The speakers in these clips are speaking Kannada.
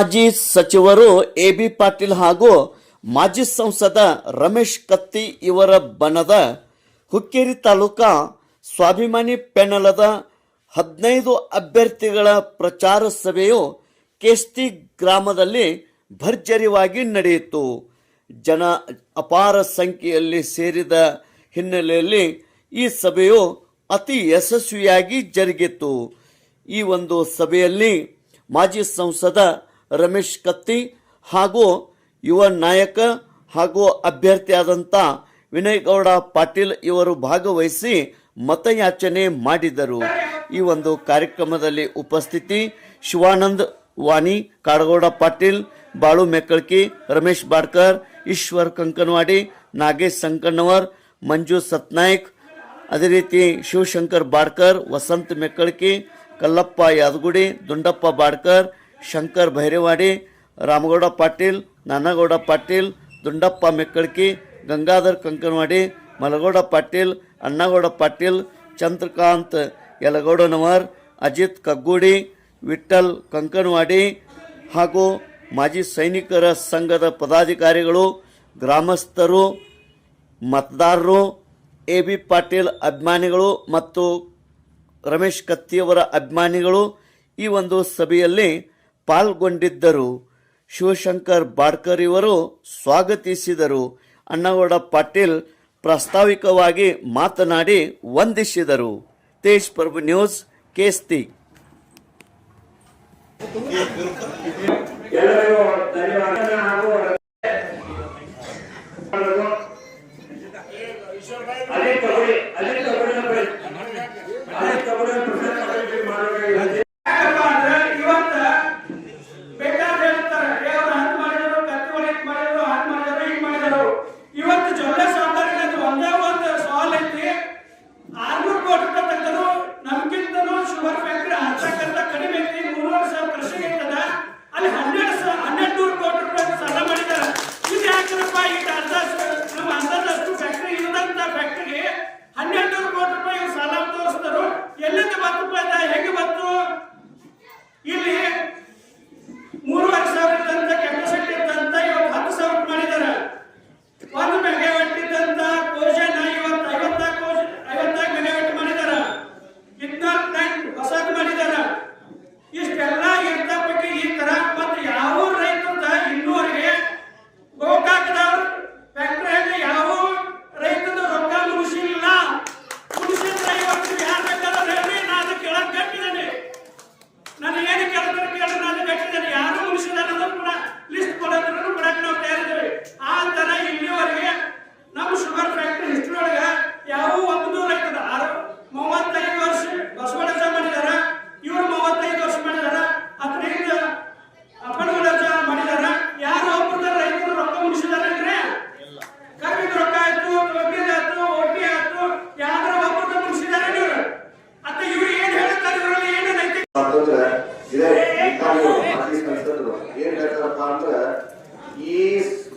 ಮಾಜಿ ಸಚಿವರು ಎ ಬಿ ಪಾಟೀಲ್ ಹಾಗೂ ಮಾಜಿ ಸಂಸದ ರಮೇಶ್ ಕತ್ತಿ ಇವರ ಬಣದ ಹುಕ್ಕೇರಿ ತಾಲೂಕಾ ಸ್ವಾಭಿಮಾನಿ ಪೆನಲದ ಹದಿನೈದು ಅಭ್ಯರ್ಥಿಗಳ ಪ್ರಚಾರ ಸಭೆಯು ಕೇಸ್ತಿ ಗ್ರಾಮದಲ್ಲಿ ಭರ್ಜರಿವಾಗಿ ನಡೆಯಿತು. ಜನ ಅಪಾರ ಸಂಖ್ಯೆಯಲ್ಲಿ ಸೇರಿದ ಹಿನ್ನೆಲೆಯಲ್ಲಿ ಈ ಸಭೆಯು ಅತಿ ಯಶಸ್ವಿಯಾಗಿ ಜರುಗಿತು. ಈ ಒಂದು ಸಭೆಯಲ್ಲಿ ಮಾಜಿ ಸಂಸದ ರಮೇಶ್ ಕತ್ತಿ ಹಾಗೂ ಯುವ ನಾಯಕ ಹಾಗೂ ಅಭ್ಯರ್ಥಿಯಾದಂಥ ವಿನಯ್ ಗೌಡ ಪಾಟೀಲ್ ಇವರು ಭಾಗವಹಿಸಿ ಮತಯಾಚನೆ ಮಾಡಿದರು. ಈ ಒಂದು ಕಾರ್ಯಕ್ರಮದಲ್ಲಿ ಉಪಸ್ಥಿತಿ ಶಿವಾನಂದ್ ವಾಣಿ, ಕಾಡಗೌಡ ಪಾಟೀಲ್, ಬಾಳು ಮೆಕ್ಕಳ್ಕಿ ರಮೇಶ್ ಬಾಡ್ಕರ್, ಈಶ್ವರ್ ಕಂಕನವಾಡಿ, ನಾಗೇಶ್ ಸಂಕಣ್ಣವರ್, ಮಂಜು ಸತ್ನಾಯಕ್, ಅದೇ ರೀತಿ ಶಿವಶಂಕರ್ ಬಾಡ್ಕರ್, ವಸಂತ್ ಮೆಕ್ಕಳ್ಕಿ ಕಲ್ಲಪ್ಪ ಯಾದಗುಡಿ, ದುಂಡಪ್ಪ ಬಾಡ್ಕರ್ ಶಂಕರ್ ಭೈರೇವಾಡಿ, ರಾಮಗೌಡ ಪಾಟೀಲ್, ನಾನಗೌಡ ಪಾಟೀಲ್, ದುಂಡಪ್ಪ ಮೆಕ್ಕಳ್ಕಿ, ಗಂಗಾಧರ್ ಕಂಕನವಾಡಿ, ಮಲಗೌಡ ಪಾಟೀಲ್, ಅಣ್ಣಗೌಡ ಪಾಟೀಲ್, ಚಂದ್ರಕಾಂತ್ ಯಲಗೌಡನವರ್, ಅಜಿತ್ ಕಗ್ಗೂಡಿ ವಿಠಲ್ ಕಂಕನವಾಡಿ ಹಾಗೂ ಮಾಜಿ ಸೈನಿಕರ ಸಂಘದ ಪದಾಧಿಕಾರಿಗಳು, ಗ್ರಾಮಸ್ಥರು, ಮತದಾರರು, ಎ ಬಿ ಪಾಟೀಲ್ ಅಭಿಮಾನಿಗಳು ಮತ್ತು ರಮೇಶ್ ಕತ್ತಿಯವರ ಅಭಿಮಾನಿಗಳು ಈ ಒಂದು ಸಭೆಯಲ್ಲಿ ಪಾಲ್ಗೊಂಡಿದ್ದರು. ಶಿವಶಂಕರ್ ಬಾಡ್ಕರ್ ಇವರು ಸ್ವಾಗತಿಸಿದರು. ಅಣ್ಣಗೌಡ ಪಾಟೀಲ್ ಪ್ರಾಸ್ತಾವಿಕವಾಗಿ ಮಾತನಾಡಿ ವಂದಿಸಿದರು. ತೇಜ್ ಪ್ರಭು ನ್ಯೂಸ್ ಕೇಸ್ತಿ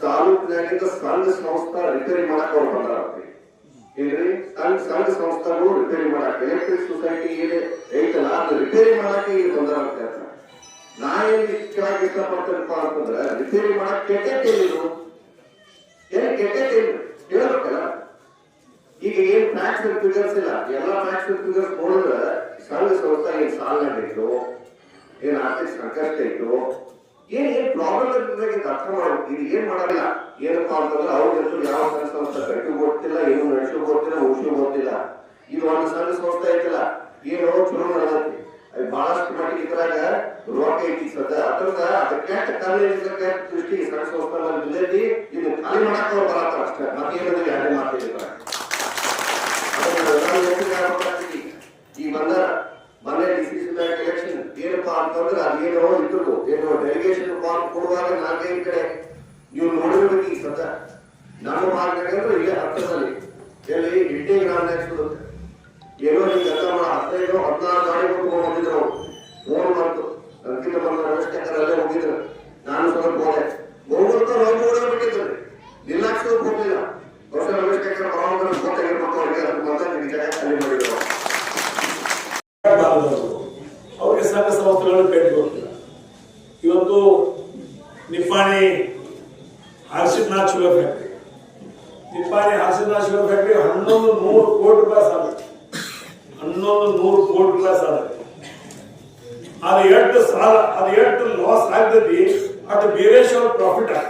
ತಾಲೂಕಿನಾಗಿಂದ ಸಂಘ ಸಂಸ್ಥಾ ರಿಪೇರಿ ಮಾಡಕ್ ಅವ್ರು ಬಂದಾರಪ್ಪ ಏನ್ರಿ? ಸಂಘ ಸಂಘ ಸಂಸ್ಥಾನು ರಿಪೇರಿ ಮಾಡಕ್ ಎಲೆಕ್ಟ್ರಿಕ್ ಸೊಸೈಟಿ ಏನೇ ಐತಲ್ಲ, ಅದು ರಿಪೇರಿ ಮಾಡಕ್ ಈಗ ಬಂದಾರಂತೆ ಅಂತ. ನಾ ಏನ್ ಕೇಳಕ್ ಇಷ್ಟಪಡ್ತೇನಪ್ಪ ಅಂತಂದ್ರ ರಿಪೇರಿ ಮಾಡಕ್ ಕೆಟ್ಟೇನು ಏನ್ ಕೆಟ್ಟೇನು ಹೇಳ್ಬೇಕಲ್ಲ. ಈಗ ಏನ್ ಟ್ಯಾಕ್ಸ್ ಫಿಗರ್ಸ್ ಇಲ್ಲ. ಎಲ್ಲಾ ಟ್ಯಾಕ್ಸ್ ಫಿಗರ್ಸ್ ನೋಡಿದ್ರೆ ಸಂಘ ಸಂಸ್ಥಾ ಏನ್ ಸಾಲ ಇತ್ತು ಏನ್ ಆರ್ಥಿಕ ಸಂಕಷ್ಟ ಇತ್ತು ಏನ್ ಏನ್ ಪ್ರಾಬ್ಲಮ್ ಇರ್ತದೆ ಅರ್ಥ ಮಾಡ್ಬೇಕು. ಇದು ಏನ್ ಮಾಡಲ್ಲ? ಏನಪ್ಪಾ ಅಂತಂದ್ರೆ ಅವ್ರ ಹೆಸರು ಯಾವ ಸಣ್ಣ ಸಂಸ್ಥೆ ಕಟ್ಟಿ ಗೊತ್ತಿಲ್ಲ, ಏನು ನಡೆಸು ಗೊತ್ತಿಲ್ಲ ಮುಗಿಸು ಗೊತ್ತಿಲ್ಲ. ಇದು ಒಂದು ಸಣ್ಣ ಸಂಸ್ಥೆ ಐತಲ್ಲ, ಏನೋ ಚಲೋ ಮಾಡದೈತಿ ಅದು ಬಹಳಷ್ಟು ಮಟ್ಟಿಗೆ ಇದ್ರಾಗ ರೋಗ ಐತಿ ಸದ ಅದ್ರಿಂದ ಅದ ಕೆಟ್ಟ ಕಲೆ ದೃಷ್ಟಿ ಸಣ್ಣ ಸಂಸ್ಥೆ ಬಿದ್ದೈತಿ ಇದು ಖಾಲಿ ಮಾಡಕ್ ಬರತ್ತ ಅಷ್ಟೇ. ಮತ್ತೇನಂದ್ರೆ ಯಾರೇ ಮಾತಾಡಿದ್ರೆ ಈ ಬಂದ ಮೊನ್ನೆ ಡಿಸಿಷನ್ ಬ್ಯಾಂಕ್ ಎಲೆಕ್ಷನ್ ಏನಪ್ಪಾ ಅಂತಂದ್ರೆ ಅದೇನೋ ಇದ್ರು ಏನೋ ಡೆಲಿಗೇಷನ್ ಫಾರ್ಮ್ ಕೊಡುವಾಗ ನಾಲ್ಕೈದು ಕಡೆ ನೀವು ಈ ಸತ ನಾನು ಮಾರ್ಗಕ್ಕೆ ಅಂದ್ರೆ ಇಲ್ಲೇ ಹತ್ತದಲ್ಲಿ ಎಲ್ಲಿ ಇಂಡಿ ಗ್ರಾಮ ಏನೋ ಹಿಂಗ ಹದಿನೈದು, ಹದಿನಾರು ಗಾಡಿ ಕೊಟ್ಟು ಹೋಗಿದ್ರು ಫೋನ್ ಬಂತು. ಅದಕ್ಕಿಂತ ಬಂದ ಅಲ್ಲೇ ಹೋಗಿದ್ರು. ನಾನು ಸ್ವಲ್ಪ ಹೋದೆ. ಹೋಗುತ್ತ ಹೋಗಿ ಓಡಾಡ್ಬಿಟ್ಟಿದ್ದಾರೆ sugar factory Harshidnath sugar factory ಹನ್ನೊಂದು ನೂರು ಕೋಟಿ ರೂಪಾಯಿ ಸಾಲ ಹನ್ನೊಂದು ನೂರು ಕೋಟಿ ರೂಪಾಯಿ ಸಾಲ ಅದು ಎಷ್ಟು ಸಾಲ ಅದು ಎಷ್ಟು ಲಾಸ್ ಆಗ್ತೈತಿ ಬೇರೆ ಬೇರೇಶ್ವರ ಪ್ರಾಫಿಟ್ ಆಗ.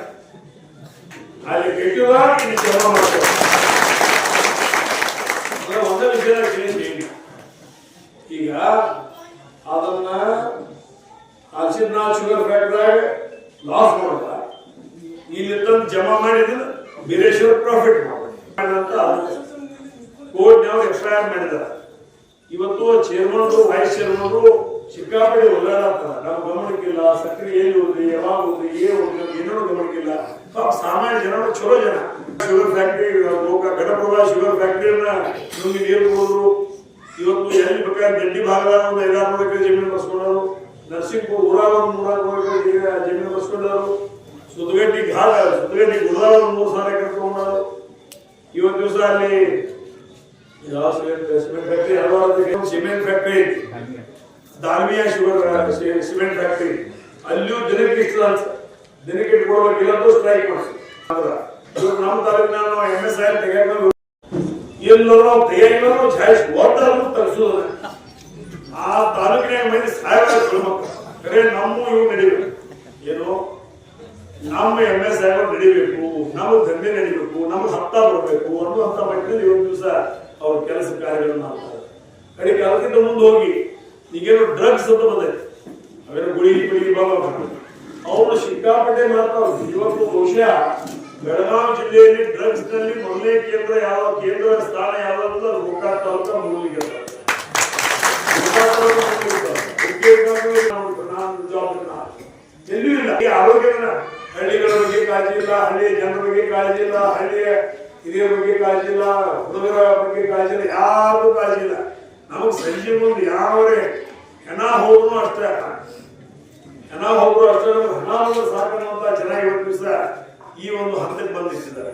ಅಲ್ಲಿ ಅದು ಒಂದೇ ವಿಷಯ ಕೇಳಿದ್ದೀನಿ ಈಗ ಅದನ್ನ ಹರ್ಷಿದ್ನಾಥ್ ಶುಗರ್ ಫ್ಯಾಕ್ಟ್ರಿಯಾಗ ಲಾಸ್ ಮಾಡಲ್ಲ ಇಲ್ಲಿ ತಂದು ಜಮಾ ಬೀರೇಶ್ವರ ಪ್ರಾಫಿಟ್ ಅಂತ ಎಕ್ಸ್ಪೈರ್ ಎಫ್ಐಆರ್ ಮಾಡಿದಾರೆ ಇವತ್ತು ಚೇರ್ಮನ್ ವೈಸ್ ಚೇರ್ಮನ್ ಸಿಕ್ಕಾಪಡಿ ಒಳ್ಳೇದಾಗ್ತದೆ ನಮ್ಮ ಗಮನಕ್ಕಿಲ್ಲ, ಸಕ್ರೆ ಎಲ್ಲಿ ಹೋದ್ರಿ, ಯಾವಾಗ ಹೋದ್ರಿ, ಏನ್ ಹೋದ್ರಿ ಏನೋ ಗಮನಕ್ಕಿಲ್ಲ. ಸಾಮಾನ್ಯ ಜನರು ಚಲೋ ಜನ. ಶುಗರ್ ಫ್ಯಾಕ್ಟ್ರಿ ಲೋಕ ಘಟಪ್ರಭಾ ಶುಗರ್ ಫ್ಯಾಕ್ಟ್ರಿಯನ್ನ ನಮಗೆ ನೀರು ಇವತ್ತು ಎಲ್ಲಿ ಬೇಕಾದ್ರೆ ಗಡ್ಡಿ ಭಾಗದಾಗ ಒಂದು ಐದಾರು ನೂರು ಎಕರೆ ಜಮೀನು ಬಸ್ಕೊಂಡವರು ನರಸಿಂಹಪುರ ಊರಾಗ ಒಂದು ನೂರ ನೂರು ಎಕರೆ ಜಮೀನು ಬಸ್ಕೊಂಡವರು ಸುತ್ತಗಟ್ಟಿ ಘಾಟ ಸುತ್ತಗಟ್ಟಿ ಗುರುದಾಗ ಒಂದು ಮೂರು ಸಾವಿರ ಎಕರೆ ತಗೊಂಡರು ಇವತ್ತು ದಿವಸ ಅಲ್ಲಿ ಯಾವ ಸಿಮೆಂಟ್ ಫ್ಯಾಕ್ಟ್ರಿ ಹಲವಾರು cement factory Dalmia sugar cement factory ಅಲ್ಲೂ ದಿನಕ್ಕೆ ಇಷ್ಟು ಅಂತ, ದಿನಕ್ಕೆ ಕೊಡ್ಬೇಕಿಲ್ಲ ಅಂತ ಸ್ಟ್ರೈಕ್ ಮಾಡಿಸಿ ನಮ್ಮ ತಾಲೂಕಿನ ನಾವು ಎಂ ಎಸ್ ಐ ತೆಗಿಯಕ್ಕೆ ಎಲ್ಲರೂ ನಾವು ವಾಟರ್ ಛಾಯಿಸಿ ಒಟ್ಟಾದ್ರೂ ತರಿಸೋದು. ಆ ತಾಲೂಕಿನ ಮಂದಿ ಮಕ್ಕಳು ಕರೆ, ನಮ್ಮ ಇವು ನಡಿಬೇಕು. ಏನು ನಮ್ಮ ಎಂ ಎಸ್ ಆಗೋ ನಡಿಬೇಕು, ನಾವು ದಂಧೆ ನಡಿಬೇಕು ನಮ್ಮ ಹತ್ತ ಬರಬೇಕು ಅನ್ನುವಂತ ಮಟ್ಟದಲ್ಲಿ ಇವತ್ತು ದಿವಸ ಅವ್ರ ಕೆಲಸ ಕಾರ್ಯಗಳನ್ನು ಮಾಡ್ತಾರೆ. ಕಡೆಗೆ ಅದಕ್ಕಿಂತ ಮುಂದೆ ಹೋಗಿ, ಈಗೇನು ಡ್ರಗ್ಸ್ ಅಂತ ಬಂದೈತೆ. ಅವೇನು ಗುಳಿ ಗುಳಿ ಬಾಬಾ ಅವರು ಸಿಕ್ಕಾಪಟ್ಟೆ ಮಾಡ್ತಾವ್ರು. ಇವತ್ತು ಬಹುಶಃ ಬೆಳಗಾವಿ ಜಿಲ್ಲೆಯಲ್ಲಿ ಡ್ರಗ್ಸ್ನಲ್ಲಿ ಮೊದಲನೇ ಕೇಂದ್ರ ಯಾವ, ಕೇಂದ್ರ ಸ್ಥಾನ ಯಾವ್ದು ಅದು ಗೋಕಾಕ್ ತಾಲೂಕ ಮೂಲಿಗೆ ನಾ ಇಲ್ಲ. ಆರೋಗ್ಯದ ಹಳ್ಳಿಗಳ ಬಗ್ಗೆ ಕಾಳಜಿ ಇಲ್ಲ, ಹಳ್ಳಿಯ ಜನರ ಬಗ್ಗೆ ಕಾಳಜಿ ಇಲ್ಲ, ಹಳ್ಳಿಯ ಹಿರಿಯರ ಬಗ್ಗೆ ಕಾಳಜಿ ಇಲ್ಲ, ಹುಡುಗರ ಬಗ್ಗೆ ಕಾಳಜಿ ಇಲ್ಲ ಯಾರು ಕಾಳಜಿ ಇಲ್ಲ. ನಮಗ್ ಸಂಜೆ ಮುಂದೆ ಯಾವರೇ ಹೆಣ ಹೋದ್ರು ಅಷ್ಟೇ ಹೆಣ ಹೋದ್ರು ಅಷ್ಟೇ, ನಮ್ಗೆ ಹಣ ಸಾಕನ್ನುವಂತ ಜನ ಇವತ್ತು ದಿವಸ ಈ ಒಂದು ಹಂತಕ್ಕೆ ಬಂದಿದ್ದಾರೆ